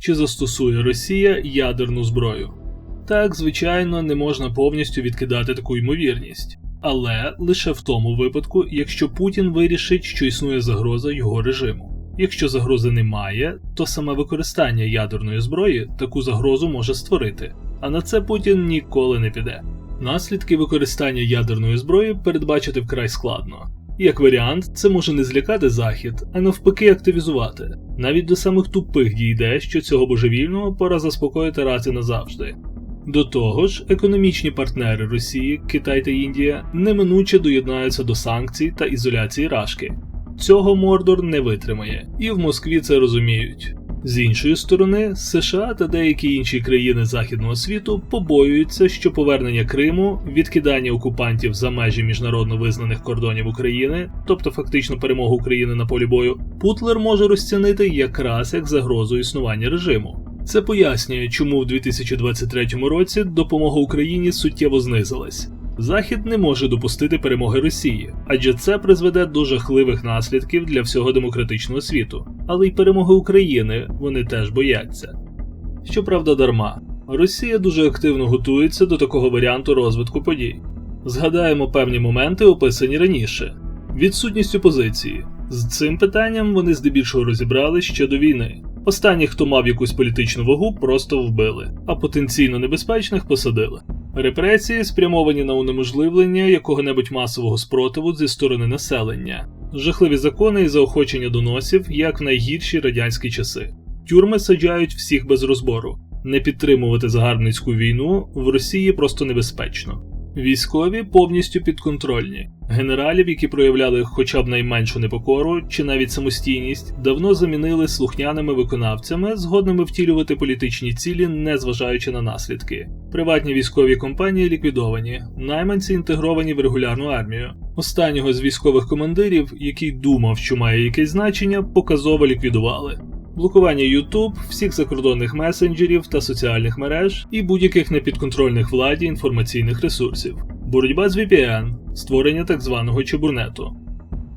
чи застосує Росія ядерну зброю. Так, звичайно, не можна повністю відкидати таку ймовірність, але лише в тому випадку, якщо Путін вирішить, що існує загроза його режиму. Якщо загрози немає, то саме використання ядерної зброї таку загрозу може створити, а на це Путін ніколи не піде. Наслідки використання ядерної зброї передбачити вкрай складно. Як варіант, це може не злякати захід, а навпаки активізувати. Навіть до самих тупих дійде, що цього божевільного пора заспокоїти раз і назавжди. До того ж, економічні партнери Росії, Китай та Індія неминуче доєднаються до санкцій та ізоляції Рашки. Цього Мордор не витримає, і в Москві це розуміють. З іншої сторони, США та деякі інші країни західного світу побоюються, що повернення Криму, відкидання окупантів за межі міжнародно визнаних кордонів України, тобто фактично перемогу України на полі бою, Путлер може розцінити якраз як загрозу існування режиму. Це пояснює, чому в 2023 році допомога Україні суттєво знизилась. Захід не може допустити перемоги Росії, адже це призведе до жахливих наслідків для всього демократичного світу, але й перемоги України вони теж бояться. Щоправда, дарма. Росія дуже активно готується до такого варіанту розвитку подій. Згадаємо певні моменти, описані раніше. Відсутність опозиції. З цим питанням вони здебільшого розібрали ще до війни. Останніх, хто мав якусь політичну вагу, просто вбили, а потенційно небезпечних посадили. Репресії спрямовані на унеможливлення якого-небудь масового спротиву зі сторони населення, жахливі закони і заохочення доносів, як в найгірші радянські часи. Тюрми саджають всіх без розбору. Не підтримувати загарбницьку війну в Росії просто небезпечно. Військові повністю підконтрольні. Генералів, які проявляли хоча б найменшу непокору чи навіть самостійність, давно замінили слухняними виконавцями, згодними втілювати політичні цілі, не зважаючи на наслідки. Приватні військові компанії ліквідовані, найманці інтегровані в регулярну армію. Останнього з військових командирів, який думав, що має якесь значення, показово ліквідували. Блокування YouTube, всіх закордонних месенджерів та соціальних мереж і будь-яких непідконтрольних владі інформаційних ресурсів, боротьба з VPN, створення так званого чебурнету.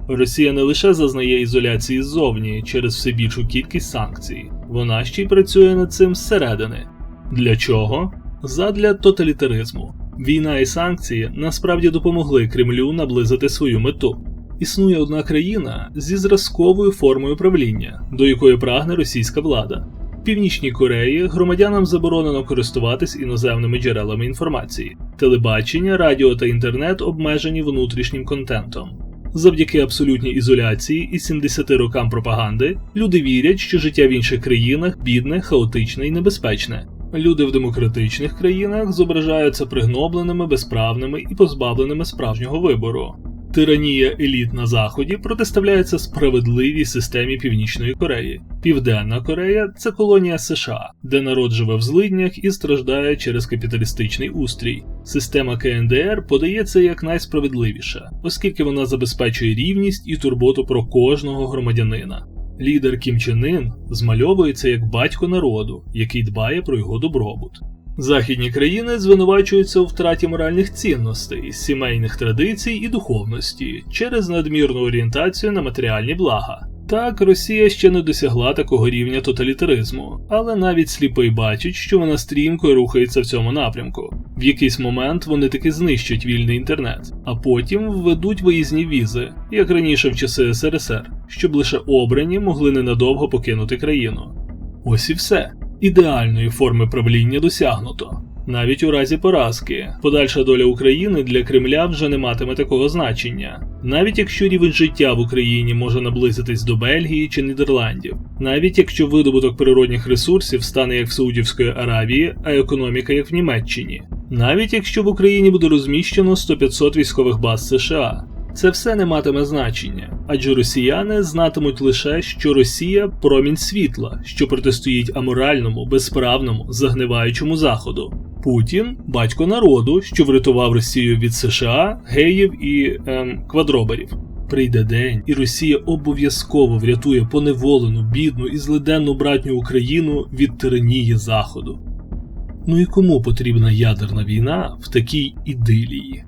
Росія не лише зазнає ізоляції ззовні через все більшу кількість санкцій, вона ще й працює над цим зсередини. Для чого? Задля тоталітаризму. Війна і санкції насправді допомогли Кремлю наблизити свою мету. Існує одна країна зі зразковою формою правління, до якої прагне російська влада. В Північній Кореї громадянам заборонено користуватись іноземними джерелами інформації. Телебачення, радіо та інтернет обмежені внутрішнім контентом. Завдяки абсолютній ізоляції і 70 рокам пропаганди люди вірять, що життя в інших країнах бідне, хаотичне і небезпечне. Люди в демократичних країнах зображаються пригнобленими, безправними і позбавленими справжнього вибору. Тиранія еліт на заході протиставляється справедливій системі Північної Кореї. Південна Корея це колонія США, де народ живе в злиднях і страждає через капіталістичний устрій. Система КНДР подається як найсправедливіша, оскільки вона забезпечує рівність і турботу про кожного громадянина. Лідер Кім Чен Ін змальовується як батько народу, який дбає про його добробут. Західні країни звинувачуються у втраті моральних цінностей, сімейних традицій і духовності через надмірну орієнтацію на матеріальні блага. Так, Росія ще не досягла такого рівня тоталітаризму, але навіть сліпий бачить, що вона стрімко рухається в цьому напрямку. В якийсь момент вони таки знищать вільний інтернет, а потім введуть виїзні візи, як раніше в часи СРСР, щоб лише обрані могли ненадовго покинути країну. Ось і все. Ідеальної форми правління досягнуто. Навіть у разі поразки, подальша доля України для Кремля вже не матиме такого значення, навіть якщо рівень життя в Україні може наблизитись до Бельгії чи Нідерландів, навіть якщо видобуток природних ресурсів стане як в Саудівської Аравії, а економіка як в Німеччині, навіть якщо в Україні буде розміщено 100-500 військових баз США. Це все не матиме значення, адже росіяни знатимуть лише, що Росія промінь світла, що протистоїть аморальному, безправному, загниваючому заходу. Путін батько народу, що врятував Росію від США, геїв і ем, квадроберів. Прийде день, і Росія обов'язково врятує поневолену, бідну і злиденну братню Україну від тиранії Заходу. Ну і кому потрібна ядерна війна в такій ідилії?